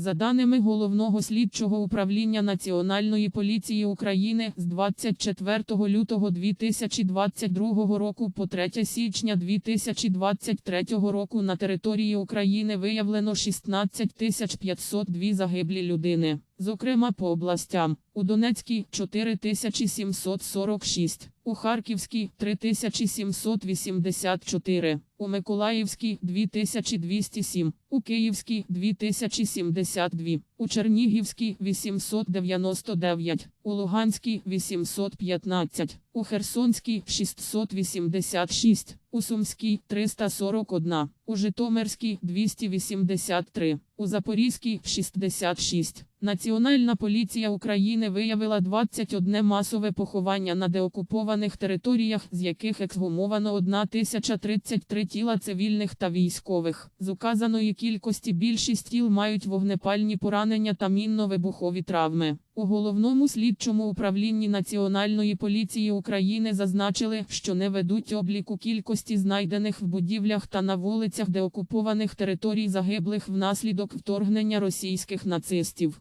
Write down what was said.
За даними Головного слідчого управління Національної поліції України з 24 лютого 2022 року по 3 січня 2023 року на території України виявлено 16 502 загиблі людини. Зокрема по областям. У Донецькій 4746, у Харківській 3784, у Миколаївській 2207, у Київській 2072, у Чернігівській 899, у Луганській 815, у Херсонській 686, у Сумській 341, у Житомирській 283, у Запорізькій 66. Національна поліція України виявила 21 масове поховання на деокупованих територіях, з яких ексгумовано 1033 тіла цивільних та військових. З указаної кількості більшість тіл мають вогнепальні поранення та мінно-вибухові травми. У головному слідчому управлінні Національної поліції України зазначили, що не ведуть обліку кількості знайдених в будівлях та на вулицях деокупованих територій загиблих внаслідок вторгнення російських нацистів.